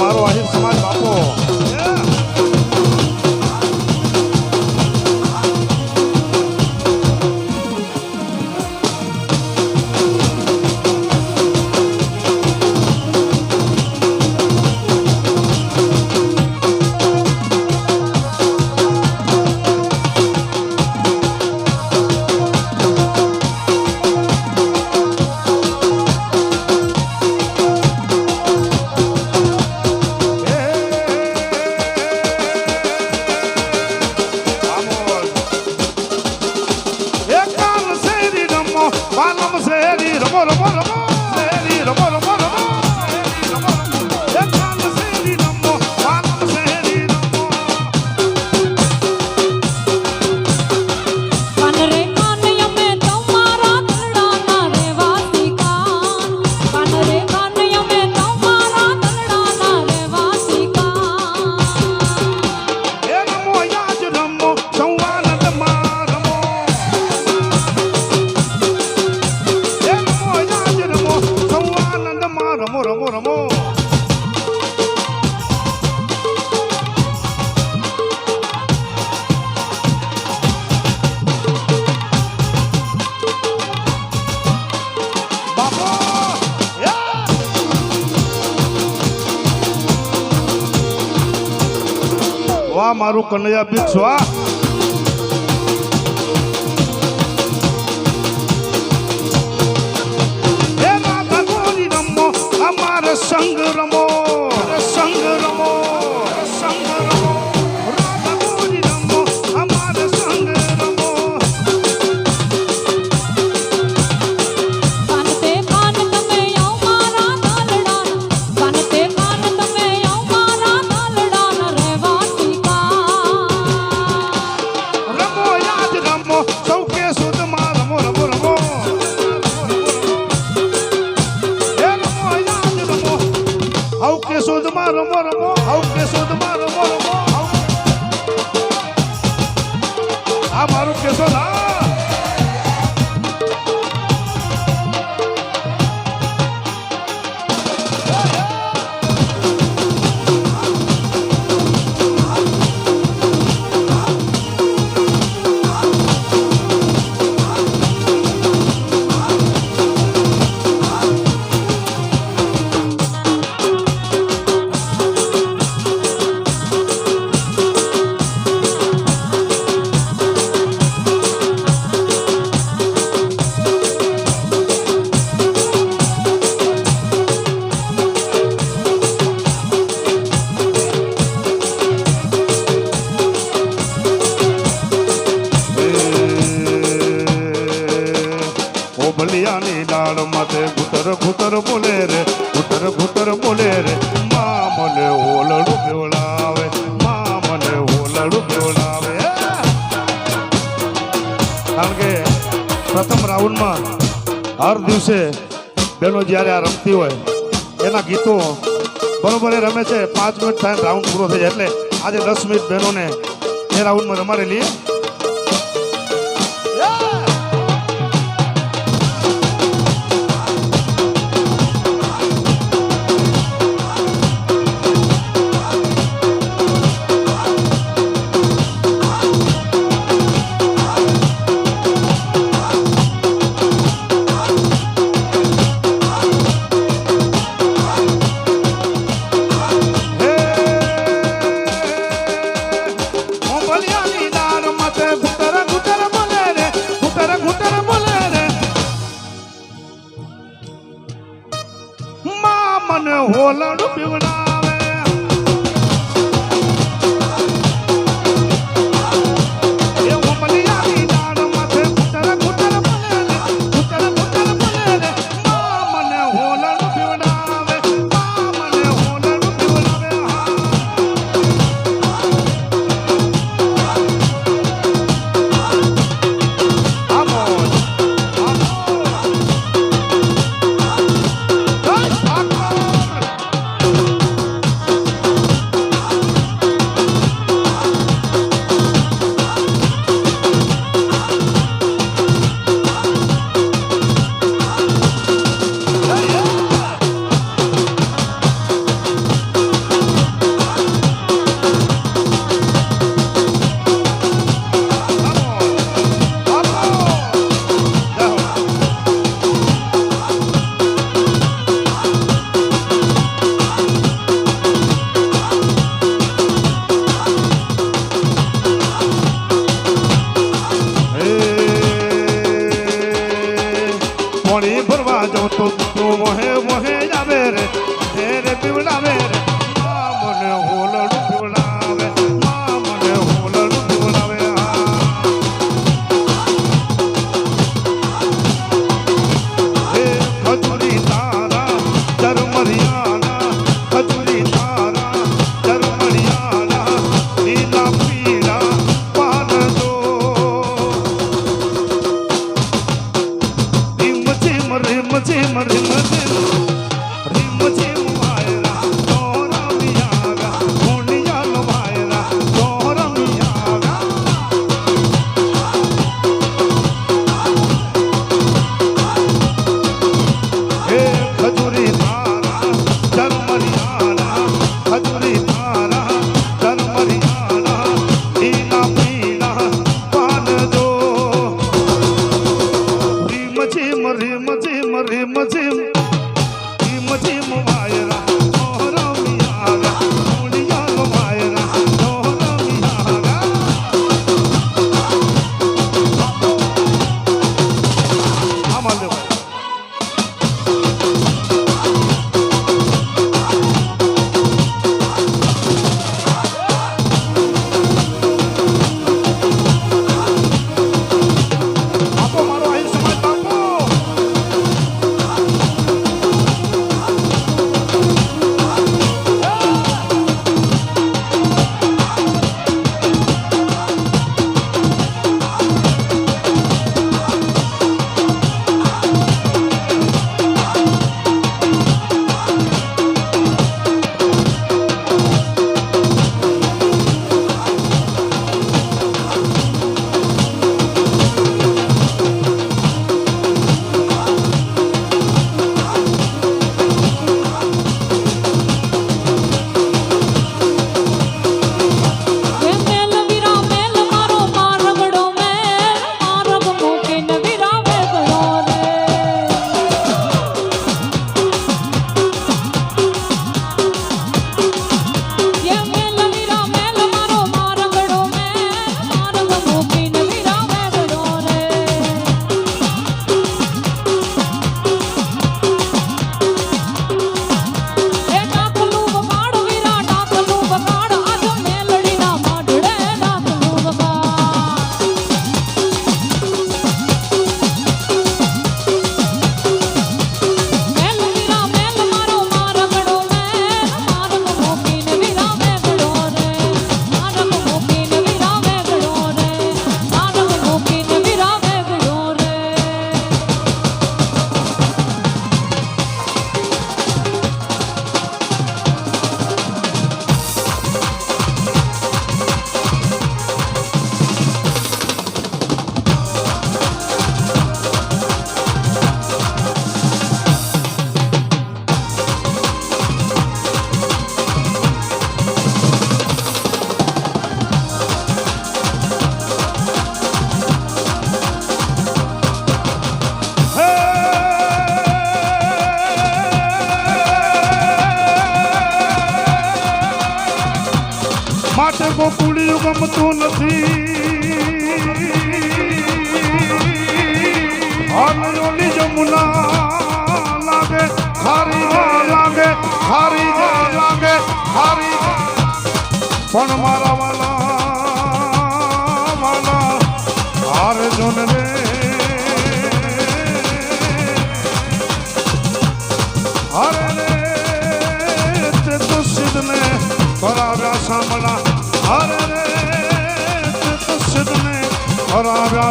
I amado a Jesus. Palam શેરી રમો રમો રમો શેરી રમો રમો રમો મારું કનૈયા બિક્ષવા bora, bora, bora! કારણ કે પ્રથમ રાઉન્ડમાં હર દિવસે બહેનો જ્યારે આ રમતી હોય, એના ગીતો બરોબર એ રમે છે. પાંચ મિનિટ થાય રાઉન્ડ પૂરો થઈ જાય. એટલે આજે દસ મિનિટ બહેનોને એ રાઉન્ડમાં રમાડેલી Ola Rubiuna. મધે મધે લોકો કુળિયું ગમતું નથી જમુના લાગે ખારી લાગે ખારી લાગે ખારી પણ મારા વાલા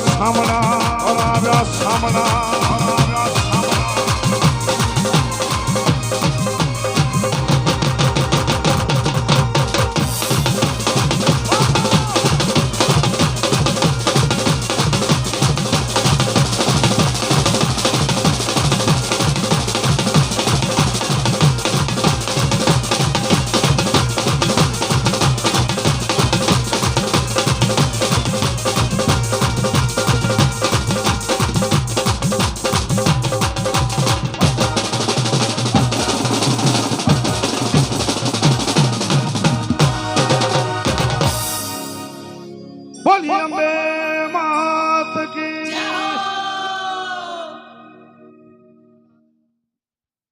સામના સામના